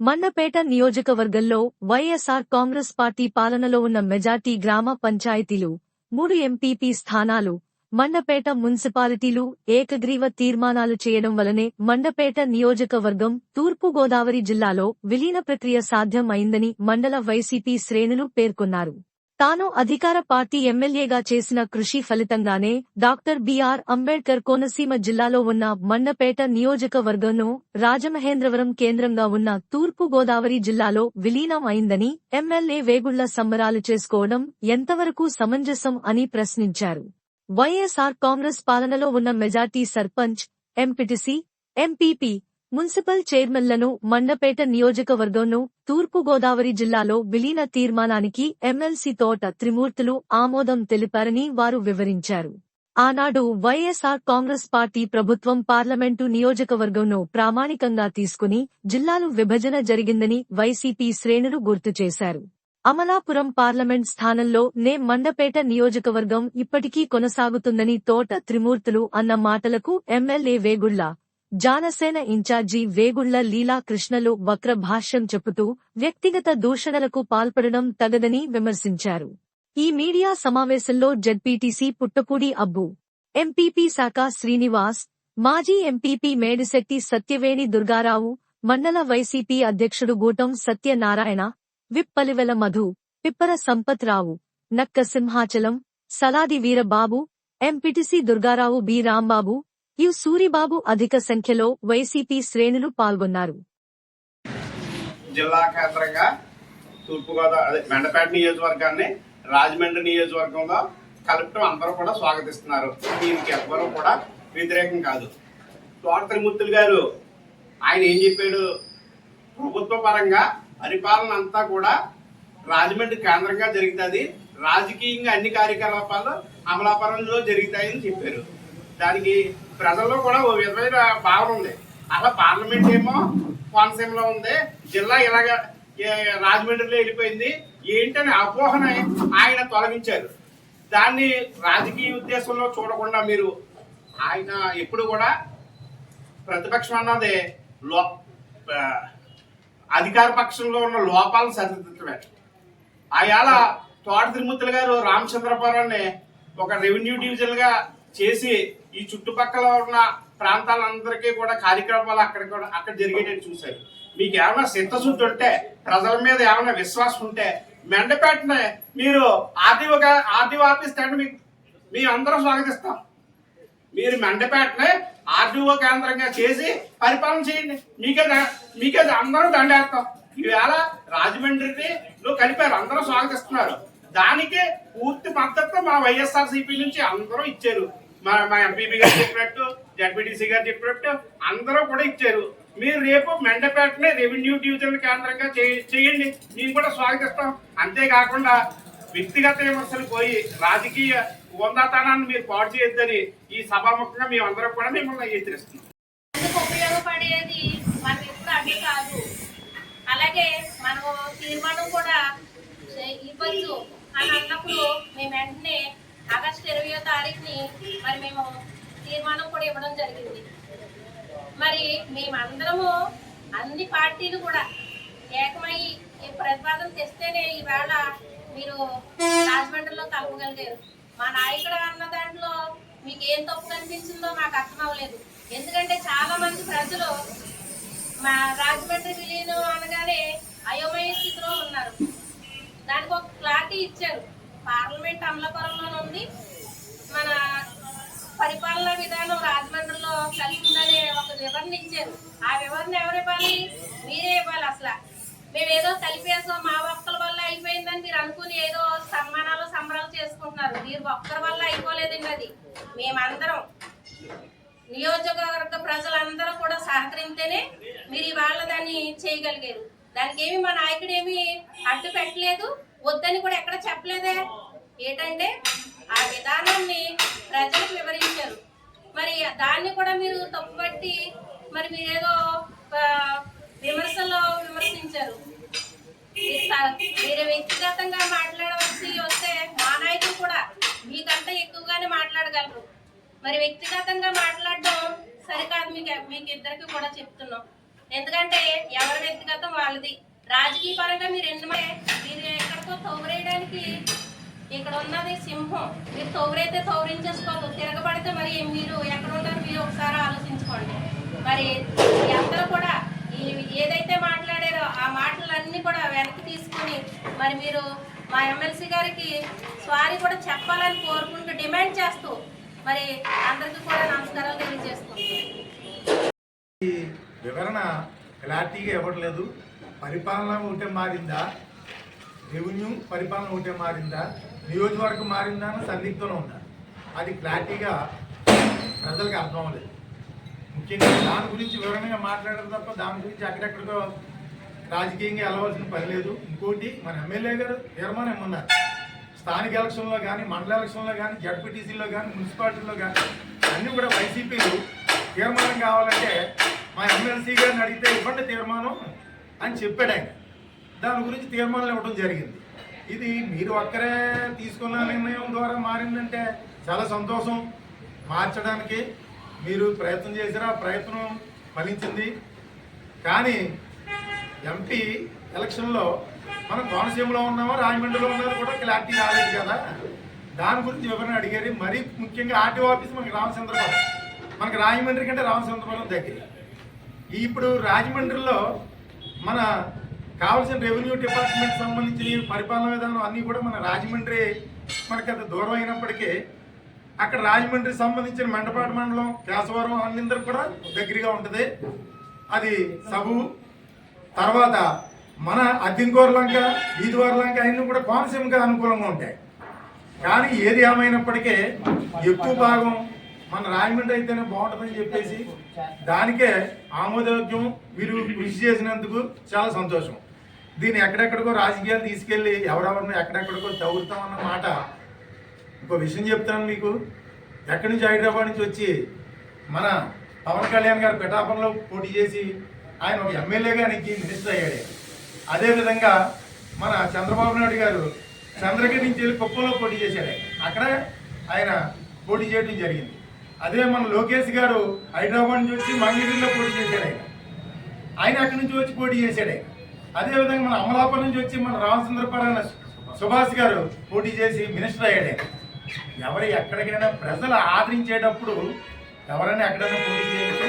మండపేట నియోజకవర్గంలో వైఎస్ఆర్ కాంగ్రెస్ పార్టీ పాలనలో ఉన్న మెజార్టీ గ్రామ పంచాయతీలు మూడు ఎంపీపీ స్థానాలు మండపేట మున్సిపాలిటీలు ఏకగ్రీవ తీర్మానాలు చేయడం వలనే మండపేట నియోజకవర్గం తూర్పు గోదావరి జిల్లాలో విలీన ప్రక్రియ సాధ్యం అయిందని మండల వైసీపీ శ్రేణులు పేర్కొన్నారు. తాను అధికార పార్టీ ఎమ్మెల్యేగా చేసిన కృషి ఫలితంగానే డాక్టర్ బిఆర్ అంబేడ్కర్ కోనసీమ జిల్లాలో ఉన్న మండపేట నియోజకవర్గంలో రాజమహేంద్రవరం కేంద్రంగా ఉన్న తూర్పు గోదావరి జిల్లాలో విలీనం అయిందని ఎమ్మెల్యే వేగుళ్ళ సంబరాలు చేసుకోవడం ఎంతవరకు సమంజసం అని ప్రశ్నించారు. వైఎస్ఆర్ కాంగ్రెస్ పాలనలో ఉన్న majority sarpanch MPTC MPP municipal చైర్మన్లను Mandapeta నియోజకవర్గంను తూర్పు గోదావరి జిల్లాలో విలీన తీర్మానానికి ఎమ్మెల్సీ తోట త్రిమూర్తులు ఆమోదం తెలిపారని వారు వివరించారు. ఆనాడు వైఎస్ఆర్ కాంగ్రెస్ పార్టీ ప్రభుత్వం పార్లమెంటు నియోజకవర్గంను ప్రామాణికంగా తీసుకుని జిల్లాలు విభజన జరిగిందని వైసీపీ శ్రేణులు గుర్తు చేశారు. అమలాపురం పార్లమెంట్ స్థానంలో నే మండపేట నియోజకవర్గం ఇప్పటికీ కొనసాగుతుందని తోట త్రిమూర్తులు అన్న మాటలకు ఎమ్మెల్యే వేగుళ్ళ జానసేన ఇన్ఛార్జి వేగుళ్ళ లీలా కృష్ణలు వక్ర భాష్యం చెబుతూ వ్యక్తిగత దూషణలకు పాల్పడడం తగదని విమర్శించారు. ఈ మీడియా సమావేశంలో జడ్పీటీసీ పుట్టపూడి అబ్బు ఎంపీపీ శాఖ శ్రీనివాస్ మాజీ ఎంపీపీ మేడిశెట్టి సత్యవేణి దుర్గారావు మండల వైసీపీ అధ్యక్షుడు గూటం Satyanarayana విప్పలివెల Madhu Pippara Sampath Rao Nakka Simhachalam Saladi Veerababu MPTC Durgarao B Rambabu U Suribabu అధిక సంఖ్యలో వైసీపీ శ్రేణులు పాల్గొన్నారు. జిల్లా కేంద్రంగా తూర్పుగోదావరి మెండపేట నియోజకవర్గాన్ని రాజమండ్రి నియోజకవర్గంలో కలెక్టర్ అందరూ కూడా స్వాగతిస్తున్నారు. దీనికి ఎవ్వరూ కూడా వ్యతిరేకం కాదు. తోటత్రిమూర్తులు గారు ఆయన ఏం చెప్పాడు? ప్రభుత్వ పరంగా పరిపాలన అంతా కూడా రాజమండ్రి కేంద్రంగా జరుగుతుంది. రాజకీయంగా అన్ని కార్యకలాపాలు అమలాపురంలో జరుగుతాయని చెప్పారు. దానికి ప్రజల్లో కూడా ఓ విధమైన భావన ఉంది. అలా పార్లమెంట్ ఏమో కోనసీమలో ఉంది. జిల్లా ఇలాగ రాజమండ్రిలో వెళ్ళిపోయింది. ఏంటని అపోహని ఆయన తొలగించారు. దాన్ని రాజకీయ ఉద్దేశంలో చూడకుండా మీరు ఆయన ఎప్పుడు కూడా ప్రతిపక్షం అన్నది లో అధికార పక్షంలో ఉన్న లోపాలను సరిదిద్దడమే ఆయాల తోట తిరుమతులు గారు రామచంద్రపురాన్ని ఒక రెవెన్యూ డివిజన్గా చేసి ఈ చుట్టుపక్కల ఉన్న ప్రాంతాలందరికీ కూడా కార్యక్రమాలు అక్కడ కూడా అక్కడ జరిగేటట్టు చూశారు. మీకు ఏమైనా సిద్ధశుద్ధి ఉంటే ప్రజల మీద ఏమైనా విశ్వాసం ఉంటే మెండపేటనే మీరు ఆర్టీఓ ఆర్టీఓ ఆఫీస్ కంటే మీకు మీ అందరం స్వాగతిస్తాం. మీరు మెండపేటనే ఆర్టీఓ కేంద్రంగా చేసి పరిపాలన చేయండి. మీకే మీకే అందరూ దండేస్తాం. ఈవేళ రాజమండ్రిలో కలిపారు. అందరూ స్వాగతిస్తున్నారు. దానికి పూర్తి మద్దతు మా వైఎస్ఆర్ సిపి నుంచి అందరూ ఇచ్చారు. మా మా ఎంపీపీ గారు చెప్పినట్టు జడ్పీటీసీ గారు చెప్పినట్టు అందరూ కూడా ఇచ్చారు. మీరు రేపు మెండపేటనే రెవెన్యూ డివిజన్ కేంద్రంగా చేయ- చేయండి. మేము కూడా స్వాగతిస్తాం. అంతేకాకుండా వ్యక్తిగత విమర్శలు పోయి రాజకీయ వందాతనాన్ని మీరు పాడు చేయొద్దని ఈ సభాముఖంగా మేమందరం కూడా మిమ్మల్ని హెచ్చరిస్తున్నాం. ఉపయోగపడేది మన ఎప్పుడు అడ్డు కాదు. అలాగే మనం తీర్మానం కూడా ఇవ్వచ్చు అని అన్నప్పుడు మేము వెంటనే ఆగస్టు ఇరవయో తారీఖుని మరి మేము తీర్మానం కూడా ఇవ్వడం జరిగింది. మరి మేమందరము అన్ని పార్టీలు కూడా ఏకమై ఈ ప్రతిపాదన తెస్తేనే ఈవేళ మీరు రాజమండ్రిలో కలపగలిగారు. మా నాయకుడు అన్న దాంట్లో మీకు ఏం తప్పు కనిపించిందో మాకు అర్థం అవ్వలేదు ఎందుకంటే చాలా మంది ప్రజలు మా రాజమండ్రి విలీనం అనగానే అయోమయ స్థితిలో ఉన్నారు. దానికి ఒక క్లారిటీ ఇచ్చారు. పార్లమెంట్ అమలాపురంలో ఉంది. మన పరిపాలనా విధానం రాజమండ్రిలో కలిసిందనే ఒక వివరణ ఇచ్చారు. ఆ వివరణ ఎవరు ఇవ్వాలి? మీరే ఇవ్వాలి అసలు. మేము ఏదో కలిపేసాం మా ఒక్కల వల్ల అయిపోయిందని మీరు అనుకుని ఏదో సన్మానాలు సంబరాలు చేసుకుంటున్నారు. మీరు ఒక్కరి వల్ల అయిపోలేదండి అది. మేమందరం నియోజకవర్గ ప్రజలందరూ కూడా సహకరిస్తేనే మీరు ఇవాళ దాన్ని చేయగలిగారు. దానికి ఏమి మా నాయకుడు ఏమి అడ్డు పెట్టలేదు. వద్దని కూడా ఎక్కడ చెప్పలేదే? ఏంటంటే ఆ విధానాన్ని ప్రజలకు వివరించారు. మరి దాన్ని కూడా మీరు తప్పుపట్టి మరి మీరేదో విమర్శలో విమర్శించారు. మీరు మీరు వ్యక్తిగతంగా మాట్లాడవలసి వస్తే మా నాయకులు కూడా మీకంటే ఎక్కువగానే మాట్లాడగలరు. మరి వ్యక్తిగతంగా మాట్లాడడం సరికాదు మీకు మీకు ఇద్దరికి కూడా చెప్తున్నాం. ఎందుకంటే ఎవరి వ్యక్తిగతం వాళ్ళది. రాజకీయ పరంగా మీరు ఎన్నమే మీరు ఎక్కడికో తోగురేయడానికి ఇక్కడ ఉన్నది సింహం. మీరు తోగురైతే తోగరించేసుకోవద్దు. తిరగబడితే మరి మీరు ఎక్కడ ఉన్నారు మీరు ఒకసారి ఆలోచించుకోండి. మరి అందరూ కూడా ఏదైతే మాట్లాడారో ఆ మాటలన్నీ కూడా వెనక్కి తీసుకుని మరి మీరు మా ఎమ్మెల్సీ గారికి సారీ కూడా చెప్పాలని కోరుకుంటూ డిమాండ్ చేస్తూ మరి అందరికీ కూడా నమస్కారాలు తెలియజేసుకుంటున్నాను. వివరణ క్లారిటీగా ఇవ్వట్లేదు. పరిపాలన ఒకటే మారిందా? రెవెన్యూ పరిపాలన ఒకటే మారిందా? నియోజకవర్గం మారిందా అని సందిగ్ధంలో ఉందా అది క్లారిటీగా ప్రజలకు అర్థం అవ్వలేదు. ముఖ్యంగా దాని గురించి వివరంగా మాట్లాడడం తప్ప దాని గురించి అక్కడెక్కడికో రాజకీయంగా వెళ్ళవలసిన పని లేదు. ఇంకోటి మన ఎమ్మెల్యే గారు తీర్మానం ఏమన్నారు? స్థానిక ఎలక్షన్లో కానీ మండల ఎలక్షన్లో కానీ జడ్పీటీసీలో కానీ మున్సిపాలిటీలో కానీ అన్నీ కూడా వైసీపీలు తీర్మానం కావాలంటే మా ఎమ్మెల్సీ గారిని అడిగితే ఇవ్వండి తీర్మానం. అని చెప్పాడు ఆయన. దాని గురించి తీర్మానం ఇవ్వడం జరిగింది. ఇది మీరు ఒక్కరే తీసుకున్న నిర్ణయం ద్వారా మారిందంటే చాలా సంతోషం. మార్చడానికి మీరు ప్రయత్నం చేసినా ఆ ప్రయత్నం ఫలించింది. కానీ ఎంపీ ఎలక్షన్లో మనం కోనసీమలో ఉన్నామో రాజమండ్రిలో ఉన్నది కూడా క్లారిటీ రాలేదు కదా. దాని గురించి వివరణ అడిగారు? మరీ ముఖ్యంగా ఆర్టీఓ ఆఫీస్ మనకి రామచంద్రపురం మనకి రాజమండ్రి కంటే రామచంద్రపురం దగ్గర. ఇప్పుడు రాజమండ్రిలో మన కావాల్సిన రెవెన్యూ డిపార్ట్మెంట్ సంబంధించిన పరిపాలన విధానం అన్నీ కూడా మన రాజమండ్రి మనకి అంత దూరం అయినప్పటికీ అక్కడ రాజమండ్రి సంబంధించిన మండపాటి మండలం కేశవరం అన్నిందరూ కూడా దగ్గరగా ఉంటుంది. అది సబు. తర్వాత మన అద్దెంకోర లంక అన్నీ కూడా కోనసీమగా అనుకూలంగా ఉంటాయి. కానీ ఏది ఏమైనప్పటికీ ఎక్కువ భాగం మన రాజమండ్రి అయితేనే బాగుంటుందని చెప్పేసి దానికే ఆమోదయోగ్యం మీరు కృషి చేసినందుకు చాలా సంతోషం. దీన్ని ఎక్కడెక్కడికో రాజకీయాలు తీసుకెళ్ళి ఎవరెవరిని ఎక్కడెక్కడికో తగులుతామన్న మాట ఇంకో విషయం చెప్తాను మీకు. ఎక్కడి నుంచి హైదరాబాద్ నుంచి వచ్చి మన పవన్ కళ్యాణ్ గారు పిఠాపురంలో పోటీ చేసి ఆయన ఒక ఎమ్మెల్యేగా నెగ్గి మినిస్టర్ అయ్యాడు. అదేవిధంగా మన చంద్రబాబు నాయుడు గారు చంద్రగిరి నుంచి వెళ్ళి కుప్పంలో పోటీ చేశాడు. అక్కడ ఆయన పోటీ చేయడం జరిగింది. అదే మన లోకేష్ గారు హైదరాబాద్ నుంచి వచ్చి మంగళగిరిలో పోటీ చేశాడు ఆయన. ఆయన అక్కడి నుంచి వచ్చి పోటీ చేశాడు ఆయన. అదేవిధంగా మన అమలాపురం నుంచి వచ్చి మన రామచంద్రపురం సుభాష్ గారు పోటీ చేసి మినిస్టర్ అయ్యాడు ఎవరు ఎక్కడికైనా ప్రజలు ఆదరించేటప్పుడు ఎవరైనా ఎక్కడైనా పోటీ చేయొచ్చు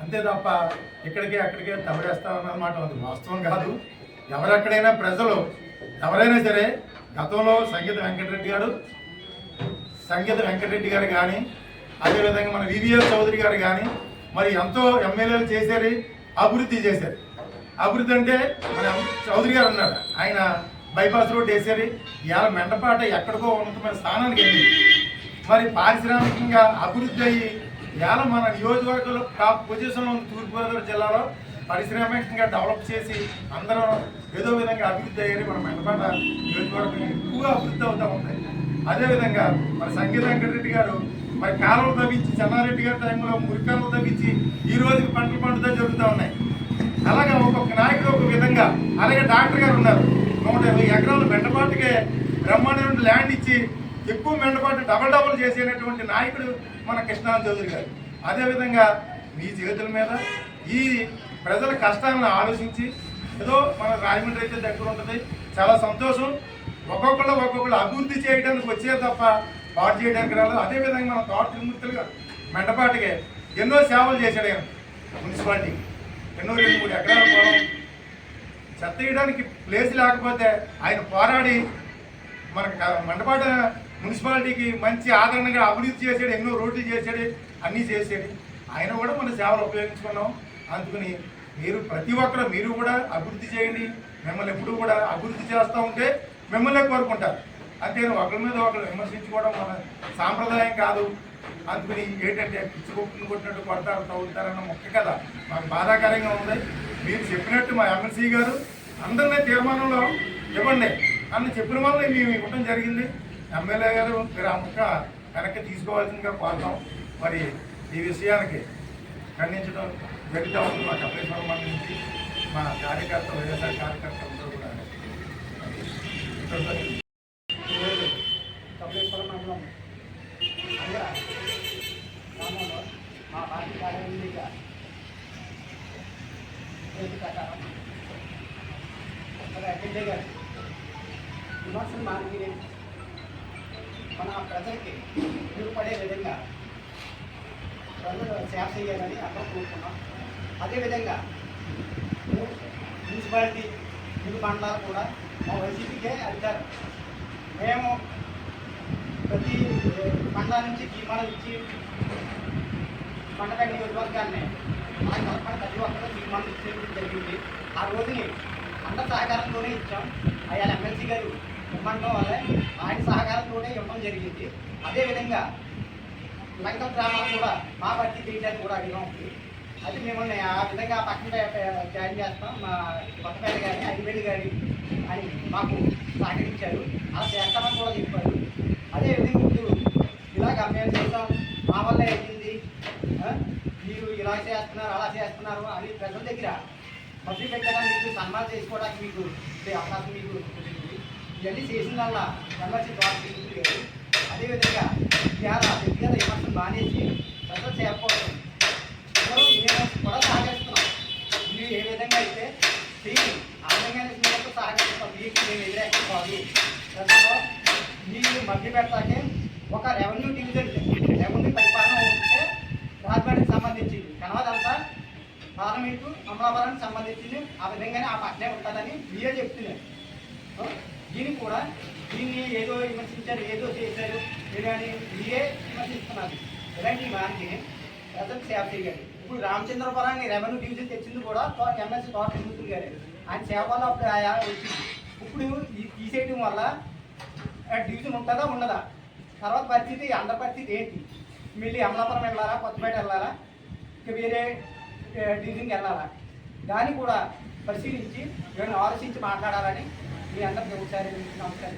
అంతే తప్ప ఇక్కడికే అక్కడికే తవడేస్తామన్నమాట అది వాస్తవం కాదు. ఎవరెక్కడైనా ప్రజలు ఎవరైనా సరే గతంలో సంగీత వెంకటరెడ్డి గారు సంగీత వెంకటరెడ్డి గారు కానీ అదేవిధంగా మన వివిఎల్ చౌదరి గారు కానీ మరి ఎంతో ఎమ్మెల్యేలు చేశారు అభివృద్ధి చేశారు. అభివృద్ధి అంటే మన చౌదరి గారు అన్నారు ఆయన బైపాస్ రోడ్ వేసారు ఇవాళ మెండపాట ఎక్కడికో ఉన్నతమైన స్థానానికి వెళ్ళింది మరి పారిశ్రామికంగా అభివృద్ధి అయ్యి ఇవాళ మన నియోజకవర్గంలో టాప్ పొజిషన్లో ఉంది తూర్పుగోదావరి జిల్లాలో పారిశ్రామికంగా డెవలప్ చేసి అందరం ఏదో విధంగా అభివృద్ధి అయ్యారు మన మెండపాట నియోజకవర్గం ఎక్కువగా అభివృద్ధి అవుతూ ఉంది. అదేవిధంగా మన సంగీత వెంకటరెడ్డి గారు మరి కాలువలు తవ్వించి చెన్నారెడ్డి గారి టైంలో మురికాలు తవ్వించి ఈ రోజుకి పంటలు పండుతా జరుగుతూ ఉన్నాయి. అలాగే ఒక్కొక్క నాయకుడు ఒక విధంగా అలాగే డాక్టర్ గారు ఉన్నారు. నూట ఇరవై ఎకరాలు మెండపాటుకే బ్రహ్మాండ ల్యాండ్ ఇచ్చి ఎక్కువ మెండపాటు డబల్ డబల్ చేసేటటువంటి నాయకుడు మన కృష్ణా చౌదరి గారు. అదేవిధంగా మీ చేతుల మీద ఈ ప్రజల కష్టాలను ఆలోచించి ఏదో మన రాజమండ్రి అయితే దగ్గర ఉంటుంది చాలా సంతోషం. ఒక్కొక్కళ్ళు ఒక్కొక్కళ్ళు అభివృద్ధి చేయడానికి వచ్చే తప్ప పాటు చేయడానికి రాలేదు. అదేవిధంగా మనం తోట తిరుమూర్తులు గారు ఎన్నో సేవలు చేశాడు ఆయన మున్సిపాలిటీకి ఎన్నో రెండు మూడు ఎకరాల పొలం. చెత్త వేయడానికి ప్లేస్ లేకపోతే ఆయన పోరాడి మనకు మండపాట మున్సిపాలిటీకి మంచి ఆదరణగా అభివృద్ధి చేశాడు ఎన్నో రోడ్లు చేశాడు అన్నీ చేశాడు. ఆయన కూడా మన సేవలు ఉపయోగించుకున్నాం. అందుకని మీరు ప్రతి ఒక్కరు మీరు కూడా అభివృద్ధి చేయండి. మిమ్మల్ని ఎప్పుడు కూడా అభివృద్ధి చేస్తూ ఉంటే మిమ్మల్ని కోరుకుంటారు. అంతేను ఒకరి మీద ఒకరు విమర్శించుకోవడం మన సాంప్రదాయం కాదు. అందుకని ఏంటంటే పిచ్చి కుక్కను కొట్టినట్టు కొడతారు తవ్వుతారన్న మొక్క కదా. మాకు బాధాకరంగా ఉంది. మీరు చెప్పినట్టు మా ఎమ్మెల్సీ గారు అందరినీ తీర్మానంలో ఇవ్వండి అన్న చెప్పిన వల్ల మేము ఇవ్వడం జరిగింది. ఎమ్మెల్యే గారు మీరు ఆ మొక్క వెనక్కి తీసుకోవాల్సిందిగా కోరుతాం. మరి ఈ విషయానికి ఖండించడం జరుగుతూ. ఉంది మా కపిలేశ్వరం మంది నుంచి మా కార్యకర్త వైఎస్ఆర్ కార్యకర్త అందరూ కూడా. ఎల్లిగా విమర్శలు మార్గిని మన ప్రజలకి ఉపయోగపడే విధంగా ప్రజలు సేవ చేయాలని అర్థం కోరుకున్నాం. అదేవిధంగా మున్సిపాలిటీ మూడు మండలాలు కూడా మా వైసీపీకే అధికారం. మేము ప్రతి మండలం నుంచి తీర్మానం ఇచ్చి పండగ నియోజకవర్గాన్ని మా తరఫున ప్రతి ఒక్కరూ తీర్మానం చేయడం జరిగింది. ఆ రోజుని అందరి సహకారంతోనే ఇచ్చాం. అయ్యా ఎమ్మెల్సీ గారు ఇవ్వడం వల్ల ఆయన సహకారంతోనే ఇవ్వడం జరిగింది. అదేవిధంగా లంకల గ్రామాలు కూడా మా పార్టీ తీయడానికి కూడా అడిగాం అది మిమ్మల్ని ఆ విధంగా పక్కన జాయిన్ చేస్తాం. మా కొత్తపేట కానీ ఐదువేలు కానీ అని మాకు సహకరించారు. అలా చేస్తామని కూడా చెప్పారు. అదేవిధంగా ఇప్పుడు ఇలాగ మేము చేస్తాం. మా వల్ల మీరు ఇలా చేస్తున్నారు అలా చేస్తున్నారు అని ప్రజల దగ్గర పబ్లిక్ దగ్గర మీకు సన్మానం చేసుకోవడానికి మీకు అవకాశం మీకు ఉంటుంది. ఇవన్నీ చేసిన వల్ల ఎమ్మెల్సీ ద్వారా తీసుకుంటుంది అదేవిధంగా ఇవాళ వ్యక్తిగత విమర్శలు మానేసి ప్రజలు చేరుకోవడం అందరూ కూడా సహకరిస్తున్నాం మీరు ఏ విధంగా అయితే చేయి ఆ విధంగానే సహకరిస్తాం మీకు మేము వ్యతిరేకం ప్రజల్లో మీరు మధ్య పెడతాకే ఒక రెవెన్యూ డివిజన్ రెవెన్యూ పరిపాలన రాజమండ్రికి సంబంధించింది. కనవదంతా పార్లమెంటు అమలాపురానికి సంబంధించింది. ఆ విధంగానే ఆ పట్నే ఉంటుందని మీరే చెప్తున్నారు. దీన్ని కూడా దీన్ని ఏదో విమర్శించారు ఏదో చేశారు అని మీరే విమర్శిస్తున్నారు. ఇలాంటి వారికి ప్రజలకు సేవ చేయాలి ఇప్పుడు రామచంద్రపురాన్ని రెవెన్యూ డివిజన్ తెచ్చింది కూడా తో- ఎమ్మెల్సీ తోట తిరుగుతుంది గారు. ఆయన సేవ వల్ల అప్పుడు ఆయా వచ్చింది. ఇప్పుడు ఈ తీసేయడం వల్ల డివిజన్ ఉంటుందా ఉండదా? తర్వాత పరిస్థితి అందరి పరిస్థితి ఏంటి? మళ్ళీ అమలాపురం వెళ్ళాలా కొత్తపేట వెళ్ళాలా ఇక వేరే ఏ, డివిజన్కి వెళ్ళాలా? దాన్ని కూడా పరిశీలించి నేను ఆలోచించి మాట్లాడాలని మీ అందరికీ ఒకసారి నమస్కారం